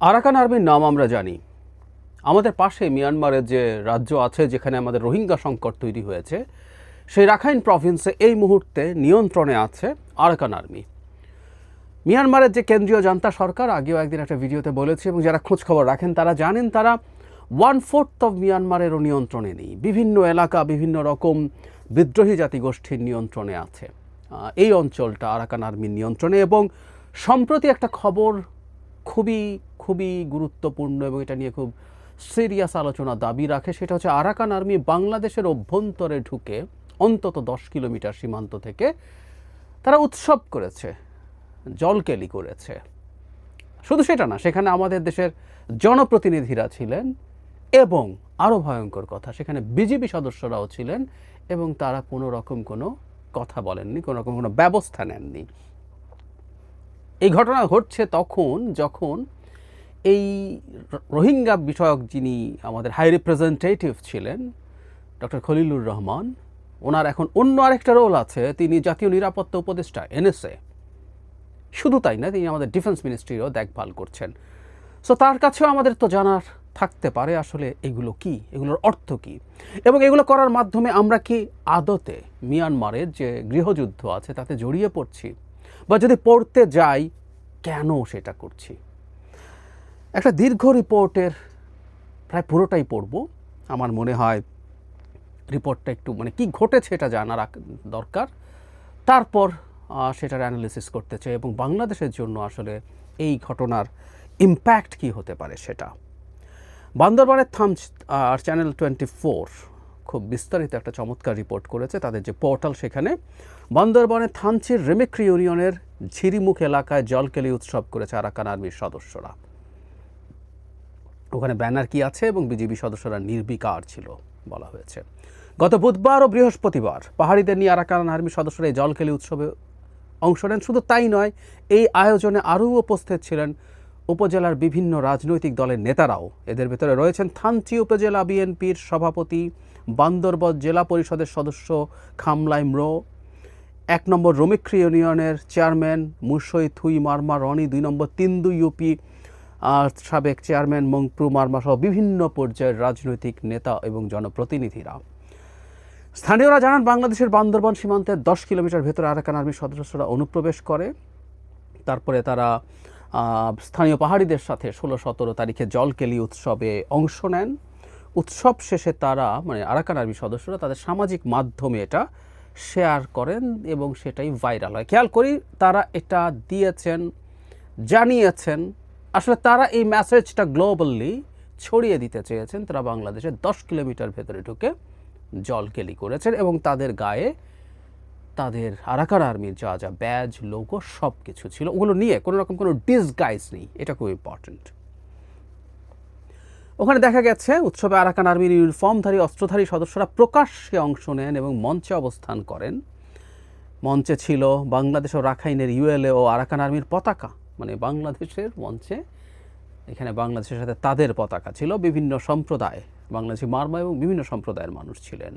Arakan আর্মির নাম আমরা জানি। আমাদের পাশে মিয়ানমারের যে রাজ্য আছে, যেখানে আমাদের রোহিঙ্গা সংকট তৈরি হয়েছে, সেই রাখাইন প্রভিন্সে এই মুহূর্তে নিয়ন্ত্রণে আছে আরাকান আর্মি। মিয়ানমারের যে কেন্দ্রীয় জান্তা সরকার, আগেও একদিন একটা ভিডিওতে বলেছে, এবং যারা খোঁজ খবর রাখেন তারা জানেন তারা ওয়ান ফোর্থ অফ মিয়ানমারেরও নিয়ন্ত্রণে নেই। বিভিন্ন এলাকা, বিভিন্ন রকম বিদ্রোহী জাতিগোষ্ঠীর নিয়ন্ত্রণে আছে। এই অঞ্চলটা আরাকান আর্মির নিয়ন্ত্রণে, এবং সম্প্রতি একটা খবর খুবই খুবই গুরুত্বপূর্ণ এবং এটা নিয়ে খুব সিরিয়াস আলোচনা দাবি রাখে। সেটা হচ্ছে আরাকান আর্মি বাংলাদেশের অভ্যন্তরে ঢুকে অন্তত দশ কিলোমিটার সীমান্ত থেকে তারা উৎসব করেছে, জলকেলি করেছে। শুধু সেটা না, সেখানে আমাদের দেশের জনপ্রতিনিধিরা ছিলেন এবং আরও ভয়ঙ্কর কথা, সেখানে বিজেপি সদস্যরাও ছিলেন এবং তারা কোনো রকম কোনো কথা বলেননি, কোনো রকম কোনো ব্যবস্থা নেননি। এই ঘটনা ঘটছে তখন যখন এই রোহিঙ্গা বিষয়ক যিনি আমাদের হাই রিপ্রেজেন্টেটিভ ছিলেন ডক্টর খলিলুর রহমান, ওনার এখন অন্য আরেকটা রোল আছে, তিনি জাতীয় নিরাপত্তা উপদেষ্টা এনএসএ শুধু তাই না, তিনি আমাদের ডিফেন্স মিনিস্ট্রিরও দেখভাল করছেন। সো তার কাছেও আমাদের তো জানার থাকতে পারে আসলে এগুলো কি, এগুলোর অর্থ কি। এবং এগুলো করার মাধ্যমে আমরা কি আদতে মিয়ানমারের যে গৃহযুদ্ধ আছে, তাতে জড়িয়ে পড়ছি? বা যদি পড়তে যাই, কেন সেটা করছি? একটা দীর্ঘ রিপোর্টের প্রায় পুরোটাই পড়ব। আমার মনে হয় রিপোর্টটা একটু মানে কি ঘটেছে এটা জানার দরকার। তারপর সেটার অ্যানালিসিস করতে চাই এবং বাংলাদেশের জন্য আসলে এই ঘটনার ইম্প্যাক্ট কি হতে পারে সেটা। বান্দরবানের থামচ আর চ্যানেল টোয়েন্টি ফোর খুব বিস্তারিত একটা চমৎকার রিপোর্ট করেছে। তাদের যে পোর্টাল সেখানে বান্দরবানের থানচির রেমিক্রি ইউনিয়নের ঝিরিমুখ এলাকায় জলকেলি উৎসব করেছে আরাকান আর্মির সদস্যরা। ওখানে ব্যানার কি আছে এবং বিজেপি সদস্যরা নির্বিকার ছিল বলা হয়েছে। গত বুধবার ও বৃহস্পতিবার পাহাড়িদের নিয়ে আরাকান আর্মি সদস্যরা এই জলকেলি উৎসবে অংশ নেন। শুধু তাই নয়, এই আয়োজনে আরও উপস্থিত ছিলেন উপজেলার বিভিন্ন রাজনৈতিক দলের নেতারাও। এদের ভেতরে রয়েছেন থানচি উপজেলা বিএনপির সভাপতি, বান্দরবান জেলা পরিষদের সদস্য খামলাই ম্রো, এক নম্বর রমিক্রি ইউনিয়নের চেয়ারম্যান মুসই থুই মারমা, রনি দুই নম্বর তিন্দু ইউপি সাবেক চেয়ারম্যান মংপ্রু মারমা সহ বিভিন্ন পর্যায়ের রাজনৈতিক নেতা এবং জনপ্রতিনিধিরা। স্থানীয়রা জানান, বাংলাদেশের বান্দরবান সীমান্তের দশ কিলোমিটার ভেতরে আরাকান আর্মি সদস্যরা অনুপ্রবেশ করে। তারপরে তারা স্থানীয় পাহাড়িদের সাথে ষোলো সতেরো তারিখে জলকেলি উৎসবে অংশ নেন। উৎসব শেষে তারা মানে আরাকান আর্মি সদস্যরা তাদের সামাজিক মাধ্যমে এটা শেয়ার করেন এবং সেটাই ভাইরাল হয়। খেয়াল করি, তারা এটা দিয়েছেন, জানিয়েছেন আসলে তারা এই মেসেজটা গ্লোবালি ছড়িয়ে দিতে চেয়েছেন। তারা বাংলাদেশের দশ কিলোমিটার ভেতরে ঢুকে জলকেলি করেছেন এবং তাদের গায়ে তাদের আরাকান আর্মির যা যা ব্যাজ লোগো সব কিছু ছিল। ওগুলো নিয়ে কোনো রকম কোনো ডিসগাইজ নেই। এটা খুব ইম্পর্ট্যান্ট ওখানে দেখা গেছে, উৎসবে আরাকান আর্মির ইউনিফর্মধারী অস্ত্রধারী সদস্যরা প্রকাশ্যে অংশ নেন এবং মঞ্চে অবস্থান করেন। মঞ্চে ছিল বাংলাদেশ ও রাখাইনের ইউএলএ ও আরাকান আর্মির পতাকা। মানে বাংলাদেশের মঞ্চে। এখানে বাংলাদেশের সাথে তাদের পতাকা ছিল। বিভিন্ন সম্প্রদায়, বাংলাদেশি মারমা এবং বিভিন্ন সম্প্রদায়ের মানুষ ছিলেন।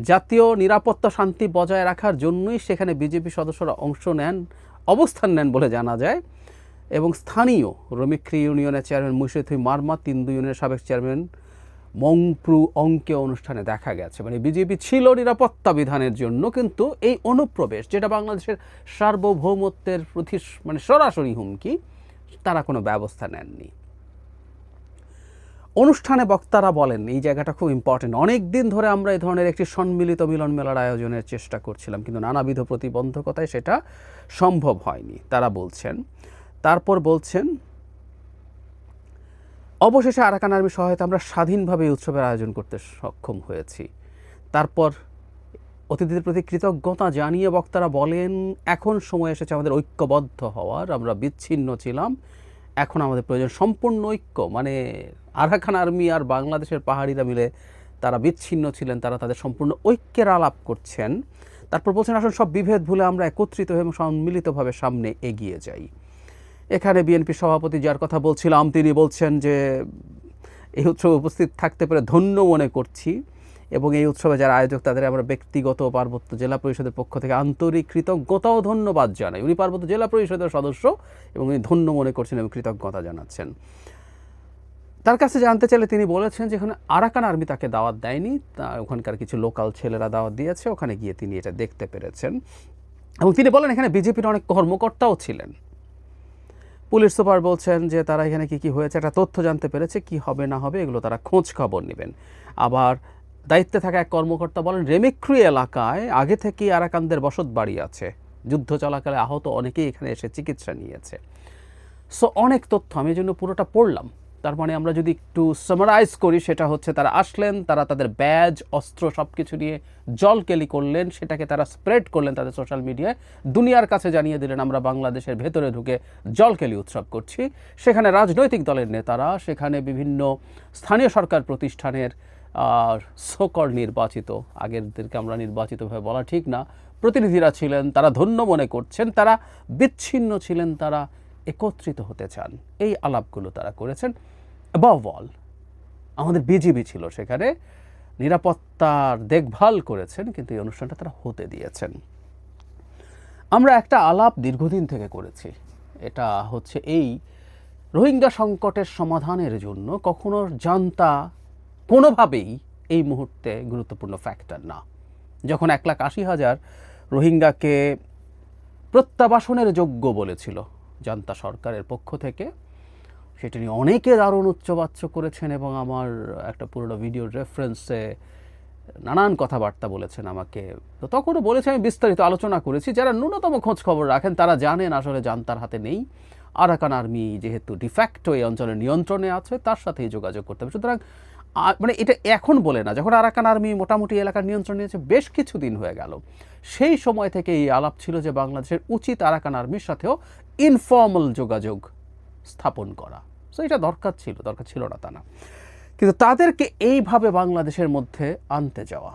জাতীয় নিরাপত্তা শান্তি বজায় রাখার জন্যই সেখানে বিজেপি সদস্যরা অংশ নেন, অবস্থান নেন বলে জানা যায়। এবং স্থানীয় রমিক্রি ইউনিয়নের চেয়ারম্যান মুর্শিদুই মারমা তিন্দু ইউনিয়নের সাবেক চেয়ারম্যান মংপ্রু অঙ্কে অনুষ্ঠানে দেখা গেছে। মানে বিজেপি ছিল নিরাপত্তা বিধানের জন্য, কিন্তু এই অনুপ্রবেশ, যেটা বাংলাদেশের সার্বভৌমত্বের প্রতি মানে সরাসরি হুমকি, তারা কোনো ব্যবস্থা নেননি। অনুষ্ঠানে বক্তারা বলেন, এই জায়গাটা খুব ইম্পর্টেন্ট অনেক দিন ধরে আমরা এই ধরনের একটি সম্মিলিত মিলন মেলার আয়োজনের চেষ্টা করছিলাম, কিন্তু নানাবিধ প্রতিবন্ধকতায় সেটা সম্ভব হয়নি। তারা বলছেন, তারপর বলছেন অবশেষে আরাকান আর্মির সহায়তা আমরা স্বাধীনভাবে উৎসবের আয়োজন করতে সক্ষম হয়েছি। তারপর অতিথিদের প্রতি কৃতজ্ঞতা জানিয়ে বক্তারা বলেন, এখন সময় এসেছে আমাদের ঐক্যবদ্ধ হওয়ার, আমরা বিচ্ছিন্ন ছিলাম, এখন আমাদের প্রয়োজন সম্পূর্ণ ঐক্য। মানে আরাকান আর্মি আর বাংলাদেশের পাহাড়িরা মিলে তারা বিচ্ছিন্ন ছিলেন, তারা তাদের সম্পূর্ণ ঐক্যের আলাপ করছেন। তারপর বলছেন, আসুন সব বিভেদ ভুলে আমরা একত্রিত হয়ে এবং সম্মিলিতভাবে সামনে এগিয়ে যাই। এখানে বিএনপি সভাপতি যার কথা বলছিলাম, তিনি বলছেন যে এই উৎসবে উপস্থিত থাকতে পেরে ধন্য মনে করছি এবং এই উৎসবে যারা আয়োজক, তাদের আমরা ব্যক্তিগত পার্বত্য জেলা পরিষদের পক্ষ থেকে আন্তরিক কৃতজ্ঞতা ও ধন্যবাদ জানাই। উনি পার্বত্য জেলা পরিষদের সদস্য এবং উনি ধন্য মনে করছেন এবং কৃতজ্ঞতা জানাচ্ছেন। তার কাছে জানতে চাইলে তিনি বলেছেন যে এখানে আরাকান আর্মি তাকে দাওয়াত দেয়নি, তা ওখানকার কিছু লোকাল ছেলেরা দাওয়াত দিয়েছে, ওখানে গিয়ে তিনি এটা দেখতে পেরেছেন। এবং তিনি বলেন, এখানে বিজেপির অনেক কর্মকর্তাও ছিলেন। পুলিশ সুপার বলছেন যে তারা এখানে কি কি হয়েছে, একটা তথ্য জানতে পেরেছে, কি হবে না হবে, এগুলো তারা খোঁজ খবর নেবেন। আবার দায়িত্বে থাকা এক কর্মকর্তা বলেন, রেমিক্রি এলাকায় আগে থেকেই আরাকানদের বসত বাড়ি আছে। যুদ্ধ চলাকালে আহত অনেকেই এখানে এসে চিকিৎসা নিয়েছে। সো অনেক তথ্য, আমি এই জন্য পুরোটা পড়লাম। তার মানে আমরা যদি একটু সামারাইজ করি, সেটা হচ্ছে তারা আসলেন, তারা তাদের ব্যাজ অস্ত্র সব কিছু নিয়ে জলকেলি করলেন, সেটাকে তারা স্প্রেড করলেন তাদের সোশ্যাল মিডিয়ায় দুনিয়ার কাছে জানিয়ে দিলেন, আমরা বাংলাদেশের ভেতরে ঢুকে জলকেলি উৎসব করছি। সেখানে রাজনৈতিক দলের নেতারা, সেখানে বিভিন্ন স্থানীয় সরকার প্রতিষ্ঠানের আর সকর নির্বাচিত আগেরদেরকে আমরা নির্বাচিতভাবে বলা ঠিক না, প্রতিনিধিরা ছিলেন, তারা ধন্য মনে করছেন, তারা বিচ্ছিন্ন ছিলেন, তারা একত্রিত হতে চান। এই আলাপগুলো তারা করেছেন। অ্যাবভ অল আমাদের বিজিবি ছিল সেখানে। নিরাপত্তার দেখভাল করেছেন, কিন্তু এই অনুষ্ঠানটা তারা হতে দিয়েছেন। আমরা একটা আলাপ দীর্ঘদিন থেকে করেছি। এটা হচ্ছে এই রোহিঙ্গা সংকটের সমাধানের জন্য কখনো জানতা কোনোভাবেই এই মুহূর্তে গুরুত্বপূর্ণ ফ্যাক্টর না। যখন এক লাখ আশি হাজার রোহিঙ্গাকে প্রত্যাবাসনের যোগ্য বলেছিল জান্তা সরকারের পক্ষ থেকে। সেটা নিয়ে অনেকে দারুণ উচ্চবাচ্য করেছেন এবং আমার একটা পুরোনো ভিডিওর রেফারেন্সে নানান কথাবার্তা বলেছেন আমাকে। তো তখনও বলেছে, আমি বিস্তারিত আলোচনা করেছি। যারা ন্যূনতম খোঁজ খবর রাখেন, তারা জানেন আসলে জান্তার হাতে নেই। আরাকান আর্মি যেহেতু ডিফ্যাক্টো এই অঞ্চলের নিয়ন্ত্রণে আছে, তার সাথেই যোগাযোগ করতে হবে। সুতরাং মানে এটা এখন বলে না, যখন আরাকান আর্মি মোটামুটি এলাকার নিয়ন্ত্রণ নিয়েছে বেশ কিছুদিন হয়ে গেল। সেই সময় থেকে এই আলাপ ছিল যে বাংলাদেশের উচিত আরাকান আর্মির সাথেও ইনফর্মাল যোগাযোগ স্থাপন করা। সো এটা দরকার ছিল দরকার ছিল না তা না। কিন্তু তাদেরকে এইভাবে বাংলাদেশের মধ্যে আনতে যাওয়া।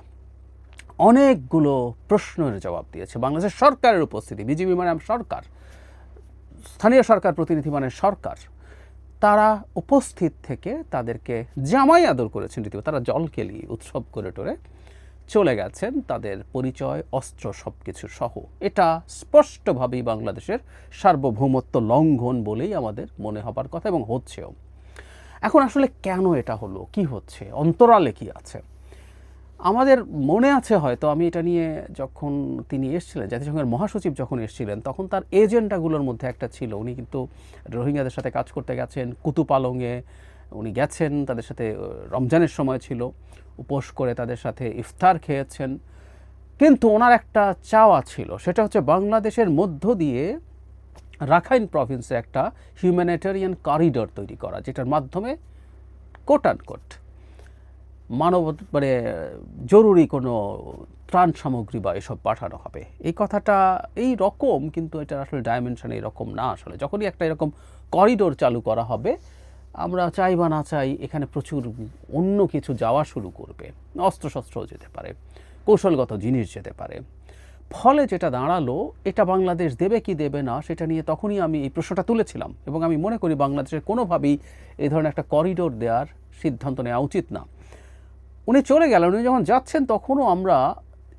অনেকগুলো প্রশ্নের জবাব দিয়েছে। বাংলাদেশের সরকারের উপস্থিতি বিজেপি মানে সরকার, স্থানীয় সরকার, প্রতিনিধি মানে সরকার, তারা উপস্থিত থেকে তাদেরকে জামাই আদর করেছেন রীতিমতো তারা জলকেলি উৎসব করে টোরে চলে গেছেন, তাদের পরিচয়, অস্ত্র সব কিছু সহ। এটা স্পষ্টভাবেই বাংলাদেশের সার্বভৌমত্ব লঙ্ঘন বলেই আমাদের মনে হবার কথা এবং হচ্ছেও। এখন আসলে কেন এটা হলো? কি হচ্ছে? অন্তরালে কি আছে? আমাদের মনে আছে হয়তো, আমি এটা নিয়ে যখন তিনি এসেছিলেন, জাতিসংঘের মহাসচিব যখন এসেছিলেন, তখন তার এজেন্ডাগুলোর মধ্যে একটা ছিল। উনি কিন্তু রোহিঙ্গাদের সাথে কাজ করতে গেছেন কুতুপালংয়ে উনি গেছেন, তাদের সাথে রমজানের সময় ছিল। উপোস করে তাদের সাথে ইফতার খেয়েছেন। কিন্তু ওনার একটা চাওয়া ছিল, সেটা হচ্ছে বাংলাদেশের মধ্য দিয়ে রাখাইন প্রভিন্সে একটা হিউম্যানিটেরিয়ান করিডোর তৈরি করা, যেটার মাধ্যমে কোট কোট মানব মানে জরুরি কোনো ত্রাণ সামগ্রী বা এসব পাঠানো হবে। এই কথাটা এই রকম, কিন্তু এটা আসলে ডাইমেনশন এরকম না আসলে। যখনই একটা এরকম করিডোর চালু করা হবে আমরা চাই বা না চাই, এখানে প্রচুর অন্য কিছু যাওয়া শুরু করবে। অস্ত্রশস্ত্রও যেতে পারে, কৌশলগত জিনিস যেতে পারে। ফলে যেটা দাঁড়াল, এটা বাংলাদেশ দেবে কি দেবে না, সেটা নিয়ে তখনই আমি এই প্রশ্নটা তুলেছিলাম এবং আমি মনে করি বাংলাদেশের কোনোভাবেই এই ধরনের একটা করিডোর দেওয়ার সিদ্ধান্ত নেওয়া উচিত না। উনি চলে গেলেন, উনি যখন যাচ্ছেন তখনও আমরা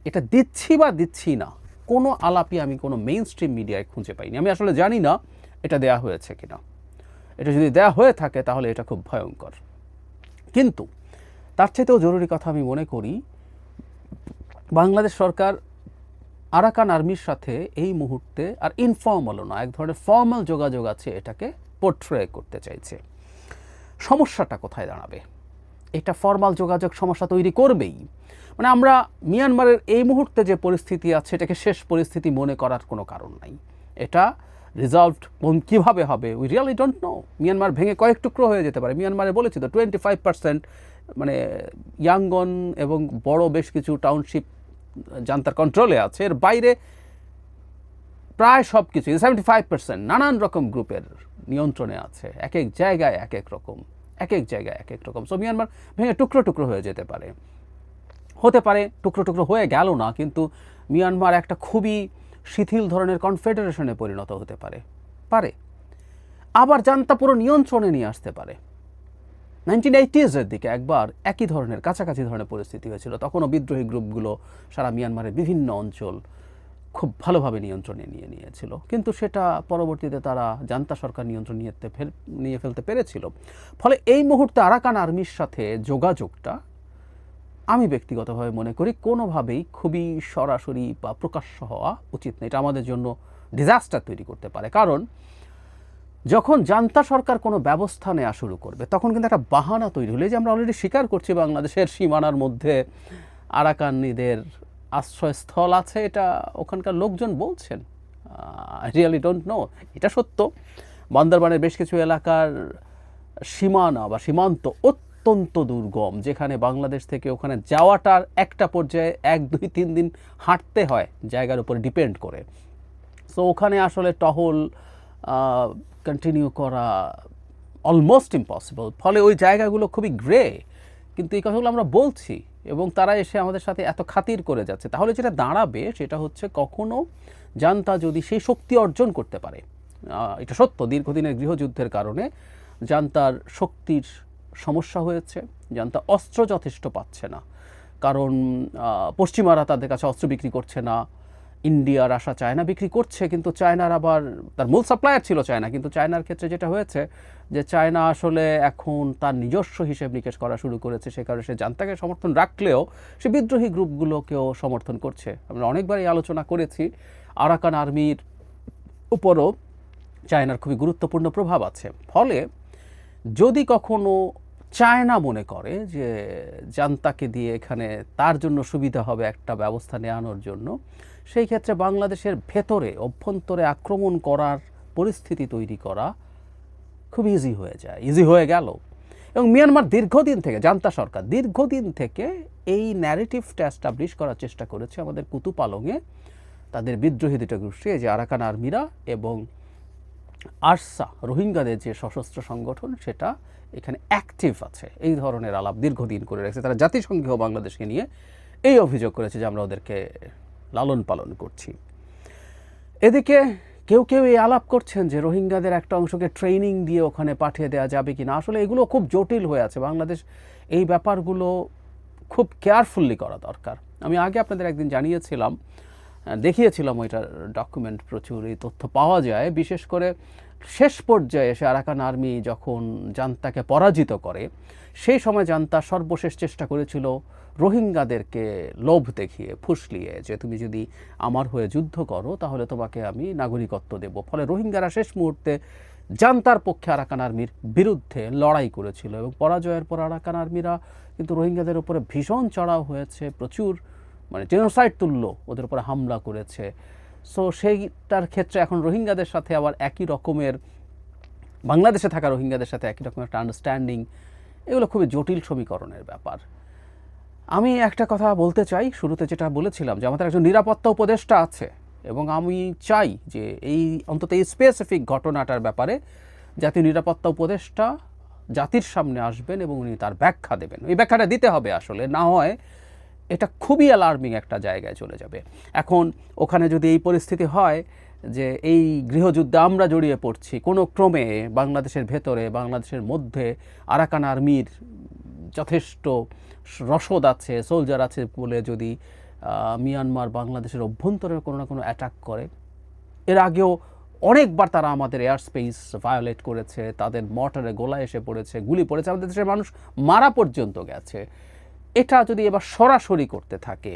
এটা দিচ্ছি বা দিচ্ছি না, কোনো আলাপি আমি কোনো মেইন স্ট্রিম মিডিয়ায় খুঁজে পাইনি। আমি আসলে জানি না এটা দেয়া হয়েছে কিনা। এটা যদি দেয়া হয়ে থাকে, তাহলে এটা খুব ভয়ঙ্কর। কিন্তু তার চাইতেও জরুরি কথা আমি মনে করি, বাংলাদেশ সরকার আরাকান আর্মির সাথে এই মুহূর্তে আর ইনফর্মালও না, এক ধরনের ফর্মাল যোগাযোগ আছে এটাকে পোর্ট্রে করতে চাইছে। সমস্যাটা কোথায় দাঁড়াবে? এটা ফর্মাল যোগাযোগ সমস্যা তৈরি করবেই। মানে আমরা মিয়ানমারের এই মুহূর্তে যে পরিস্থিতি আছে, এটাকে শেষ পরিস্থিতি মনে করার কোনো কারণ নাই। এটা রিজলভড কোন কীভাবে হবে we really don't know Myanmar ভেঙে কয়েক টুকরো হয়ে যেতে পারে। মিয়ানমারে বলেছি তো টোয়েন্টি ফাইভ পার্সেন্ট মানে ইয়াঙ্গন এবং বড় বেশ কিছু টাউনশিপ জান্তার কন্ট্রোলে আছে। এর বাইরে প্রায় সব কিছু সেভেন্টি ফাইভ পার্সেন্ট নানান রকম গ্রুপের নিয়ন্ত্রণে আছে। এক এক জায়গায় এক এক রকম এক এক জায়গায় এক এক রকম। সো মিয়ানমার ভেঙে টুকরো টুকরো হয়ে যেতে পারে। হতে পারে, টুকরো টুকরো হয়ে গেল না, কিন্তু মিয়ানমার একটা খুবই শিথিল ধরনের কনফেডারেশনে পরিণত হতে পারে। পারে। আবার জান্তা পুরো নিয়ন্ত্রণে নিয়ে আসতে পারে। নাইনটিন এইটিজের দিকে একবার একই ধরনের, কাছাকাছি ধরনের পরিস্থিতি হয়েছিল। তখনও বিদ্রোহী গ্রুপগুলো সারা মিয়ানমারের বিভিন্ন অঞ্চল খুব ভালোভাবে নিয়ন্ত্রণে নিয়ে নিয়েছিল। কিন্তু সেটা পরবর্তীতে তারা জান্তা সরকার নিয়ন্ত্রণ নিয়ে ফেল, নিয়ে ফেলতে পেরেছিল। ফলে এই মুহূর্তে আরাকান আর্মির সাথে যোগাযোগটা আমি ব্যক্তিগতভাবে মনে করি কোনোভাবেই খুবই সরাসরি বা প্রকাশ্য হওয়া উচিত না। এটা আমাদের জন্য ডিজাস্টার তৈরি করতে পারে। কারণ যখন জান্তা সরকার কোনো ব্যবস্থা নেওয়া শুরু করবে, তখন কিন্তু একটা বাহানা তৈরি হলে। যে আমরা অলরেডি স্বীকার করছি বাংলাদেশের সীমানার মধ্যে আরাকানিদের আশ্রয়স্থল আছে, এটা ওখানকার লোকজন বলছেন। রিয়ালি ডোন্ট নো এটা সত্য। বান্দরবানের বেশ কিছু এলাকার সীমানা বা সীমান্ত অত্যন্ত দুর্গম, যেখানে বাংলাদেশ থেকে ওখানে যাওয়াটার একটা পর্যায়ে এক, দুই, তিন দিন হাঁটতে হয়, জায়গার উপর ডিপেন্ড করে। সো ওখানে আসলে টহল কন্টিনিউ করা অলমোস্ট ইম্পসিবল ফলে ওই জায়গাগুলো খুবই গ্রে কিন্তু এই কথাগুলো আমরা বলছি, এবং তারা এসে আমাদের সাথে এত খাতির করে যাচ্ছে। তাহলে যেটা দাঁড়াবে, সেটা হচ্ছে কখনো জানতা যদি সেই শক্তি অর্জন করতে পারে এটা সত্য, দীর্ঘদিনের গৃহযুদ্ধের কারণে জান্তার শক্তির সমস্যা হয়েছে, জান্তা অস্ত্র যথেষ্ট পাচ্ছে না। কারণ পশ্চিমারা তাদের কাছে অস্ত্র বিক্রি করছে না, ইন্ডিয়া রাশা চায়না বিক্রি করছে, কিন্তু চায়নার আবার তার মূল সাপ্লায়ার ছিল চায়না। কিন্তু চায়নার ক্ষেত্রে যেটা হয়েছে যে চায়না আসলে এখন তার নিজস্ব হিসেব নিকেশ করা শুরু করেছে, সে কারণে সে জান্তাকে সমর্থন রাখলেও সে বিদ্রোহী গ্রুপগুলোকেও সমর্থন করছে। আমরা অনেকবারই আলোচনা করেছি, আরাকান আর্মির উপরও চায়নার খুবই গুরুত্বপূর্ণ প্রভাব আছে। ফলে যদি কখনো চায়না মনে করে যে জান্তাকে দিয়ে এখানে তার জন্য সুবিধা হবে একটা ব্যবস্থা নেওয়ানোর জন্য। সেই ক্ষেত্রে বাংলাদেশের ভেতরে অভ্যন্তরে আক্রমণ করার পরিস্থিতি তৈরি করা খুব ইজি হয়ে যায় ইজি হয়ে গেল। এবং মিয়ানমার দীর্ঘদিন থেকে, জান্তা সরকার দীর্ঘদিন থেকে এই ন্যারেটিভটা এস্টাবলিশ করার চেষ্টা করেছে আমাদের কুতুপালংয়ে তাদের বিদ্রোহী দুটো গোষ্ঠী যে আরাকান আর্মিরা এবং আরসা, রোহিঙ্গাদের যে সশস্ত্র সংগঠন, সেটা এখানে অ্যাক্টিভ আছে। এই ধরনের আলাপ দীর্ঘদিন করে রেখেছে। তারা জাতিসংঘেও বাংলাদেশকে নিয়ে এই অভিযোগ করেছে যে আমরা ওদেরকে লালন পালন করছি। এদিকে কেউ কেউ এই আলাপ করছেন যে রোহিঙ্গাদের একটা অংশকে ট্রেনিং দিয়ে ওখানে পাঠিয়ে দেওয়া যাবে কি না আসলে এগুলো খুব জটিল হয়ে আছে। বাংলাদেশ এই ব্যাপারগুলো খুব কেয়ারফুললি করা দরকার। আমি আগে আপনাদের একদিন জানিয়েছিলাম দেখিয়েছিলাম ওইটার ডকুমেন্ট প্রচুর এই তথ্য পাওয়া যায়। বিশেষ করে শেষ পর্যায়ে এসে আরাকান আর্মি যখন জান্তাকে পরাজিত করে, সেই সময় জান্তা সর্বশেষ চেষ্টা করেছিল রোহিঙ্গাদেরকে লোভ দেখিয়ে, ফুসলিয়ে যে তুমি যদি আমার হয়ে যুদ্ধ করো তাহলে তোমাকে আমি নাগরিকত্ব দেব। ফলে রোহিঙ্গারা শেষ মুহূর্তে জান্তার পক্ষে আরাকান আর্মির বিরুদ্ধে লড়াই করেছিল এবং পরাজয়ের পর আরাকান আর্মিরা কিন্তু রোহিঙ্গাদের উপরে ভীষণ চড়াও হয়েছে, প্রচুর মানে জেনোসাইড তুল্য ওদের উপরে হামলা করেছে। সো সেইটার ক্ষেত্রে এখন রোহিঙ্গাদের সাথে আবার একই রকমের, বাংলাদেশে থাকা রোহিঙ্গাদের সাথে একই রকমের একটা আন্ডারস্ট্যান্ডিং এগুলো খুবই জটিল সমীকরণের ব্যাপার। আমি একটা কথা বলতে চাই, শুরুতে যেটা বলেছিলাম যে আমাদের একজন নিরাপত্তা উপদেষ্টা আছে এবং আমি চাই যে এই, অন্তত এই স্পেসিফিক ঘটনাটার ব্যাপারে জাতীয় নিরাপত্তা উপদেষ্টা জাতির সামনে আসবেন এবং উনি তার ব্যাখ্যা দেবেন। এই ব্যাখ্যাটা দিতে হবে আসলে, না হয় এটা খুবই অ্যালার্মিং একটা জায়গায় চলে যাবে। এখন ওখানে যদি এই পরিস্থিতি হয় যে এই গৃহযুদ্ধে আমরা জড়িয়ে পড়ছি, কোনো ক্রমে বাংলাদেশের ভেতরে, বাংলাদেশের মধ্যে আরাকান আর্মির যথেষ্ট রসদ আছে সোলজার আছে বলে যদি মিয়ানমার বাংলাদেশের অভ্যন্তরে কোনো না কোনো অ্যাটাক করে, এর আগেও অনেকবার তারা আমাদের এয়ার স্পেস ভায়োলেট করেছে, তাদের মর্টারে গোলা এসে পড়েছে, গুলি পড়েছে, আমাদের দেশের মানুষ মারা পর্যন্ত গেছে। এটা যদি এবার সরাসরি করতে থাকে,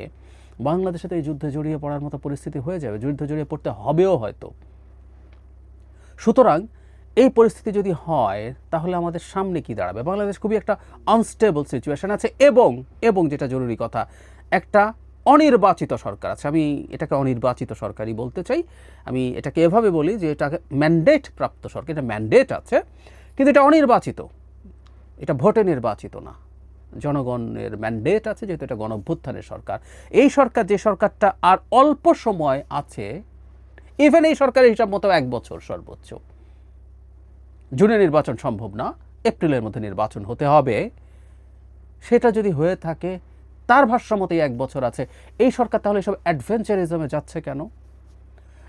বাংলাদেশে তো এই যুদ্ধে জড়িয়ে পড়ার মতো পরিস্থিতি হয়ে যাবে, যুদ্ধে জড়িয়ে পড়তে হবেও হয়তো। সুতরাং এই পরিস্থিতি যদি হয়, তাহলে আমাদের সামনে কি দাঁড়াবে? বাংলাদেশ খুবই একটা আনস্টেবল সিচুয়েশন আছে এবং এবং যেটা জরুরি কথা, একটা অনির্বাচিত সরকার আছে। আমি এটাকে অনির্বাচিত সরকারই বলতে চাই। আমি এটাকে এভাবে বলি যে এটাকে ম্যান্ডেট প্রাপ্ত সরকার, এটা ম্যান্ডেট আছে, কিন্তু এটা অনির্বাচিত। এটা ভোটে নির্বাচিত না। জনগণের ম্যান্ডেট আছে, যেহেতু এটা গণভ্যুত্থানের সরকার। এই সরকার, যে সরকারটা আর অল্প সময় আছে ইভেন এই সরকারের হিসাব মতো এক বছর সর্বোচ্চ। জুনে নির্বাচন সম্ভব না, এপ্রিলের মধ্যে নির্বাচন হতে হবে। সেটা যদি হয়ে থাকে, তার ভাষ্য মতোই এক বছর আছে। এই সরকার তাহলে এসব অ্যাডভেঞ্চারিজমে যাচ্ছে কেন?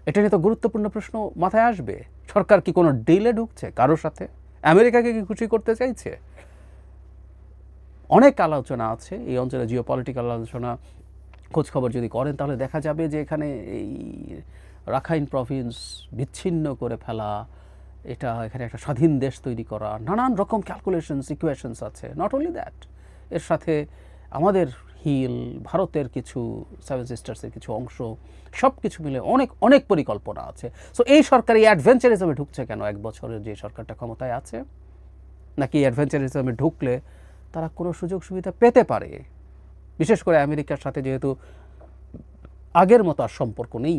এটা নিয়ে তো গুরুত্বপূর্ণ প্রশ্ন মাথায় আসবে। সরকার কি কোনো ডিলে ঢুকছে কারোর সাথে? আমেরিকাকে কি খুশি করতে চাইছে? অনেক আলোচনা আছে। এই অঞ্চলে জিও পলিটিক্যাল আলোচনা খোঁজখবর যদি করেন, তাহলে দেখা যাবে যে এখানে এই রাখাইন প্রভিন্স বিচ্ছিন্ন করে ফেলা, এটা এখানে একটা স্বাধীন দেশ তৈরি করা, নানান রকম ক্যালকুলেশনস ইকুয়েশনস আছে। নট অনলি দ্যাট এর সাথে আমাদের হিল, ভারতের কিছু সেভেন সিস্টার্সের কিছু অংশ সব কিছু মিলে অনেক অনেক পরিকল্পনা আছে। সো এই সরকার এই অ্যাডভেঞ্চারিজমে ঢুকছে কেন? এক বছরের যে সরকারটা ক্ষমতায় আছে, নাকি অ্যাডভেঞ্চারিজমে ঢুকলে তারা কোনো সুযোগ সুবিধা পেতে পারে। বিশেষ করে আমেরিকার সাথে যেহেতু আগের মতো আর সম্পর্ক নেই।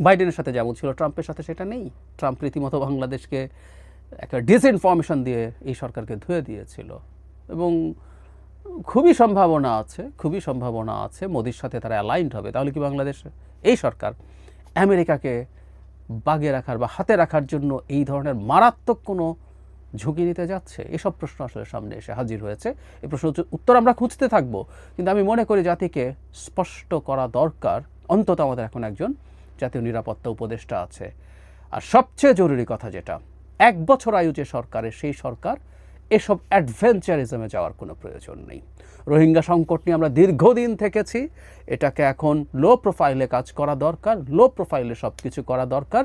বাইডেনের সাথে যেমন ছিল, ট্রাম্পের সাথে সেটা নেই। ট্রাম্প রীতিমতো বাংলাদেশকে একটা ডিসইনফরমেশন দিয়ে এই সরকারকে ধুয়ে দিয়েছিল। এবং খুবই সম্ভাবনা আছে, খুবই সম্ভাবনা আছে মোদির সাথে তারা অ্যালাইন্ড হবে। তাহলে কি বাংলাদেশ, এই সরকার আমেরিকাকে বাগে রাখার বা হাতে রাখার জন্য এই ধরনের মারাত্মক কোনো ঝুঁকি নিতে যাচ্ছে? এসব প্রশ্ন আসলে সামনে এসে হাজির হয়েছে। এই প্রশ্ন উত্তর আমরা খুঁজতে থাকব। কিন্তু আমি মনে করি জাতিকে স্পষ্ট করা দরকার, অন্তত আমাদের এখন একজন জাতীয় নিরাপত্তা উপদেষ্টা আছে। আর সবচেয়ে জরুরি কথা যেটা, এক বছর আয়ু যে সরকারের, সেই সরকার এসব অ্যাডভেঞ্চারিজমে যাওয়ার কোনো প্রয়োজন নেই। রোহিঙ্গা সংকট নিয়ে আমরা দীর্ঘদিন থেকেছি। এটাকে এখন লো প্রোফাইলে কাজ করা দরকার লো প্রোফাইলে সব কিছু করা দরকার।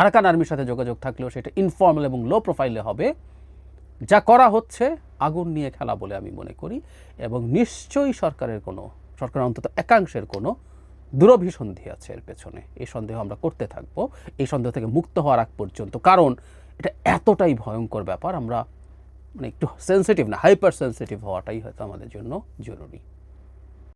আরাকান আর্মির সাথে যোগাযোগ থাকলেও সেটা ইনফর্মাল এবং লো প্রোফাইলে হবে। যা করা হচ্ছে, আগুন নিয়ে খেলা বলে আমি মনে করি এবং নিশ্চয়ই সরকারের কোনো সরকারের অন্তত একাংশের কোনো দুরভিসন্ধি আছে এর পেছনে। এই সন্দেহ আমরা করতে থাকব। এই সন্দেহ থেকে মুক্ত হওয়ার আগ পর্যন্ত। কারণ এটা এতটাই ভয়ঙ্কর ব্যাপার, আমরা মানে একটু সেন্সিটিভ না হাইপার সেন্সিটিভ হওয়াটাই হয়তো আমাদের জন্য জরুরি।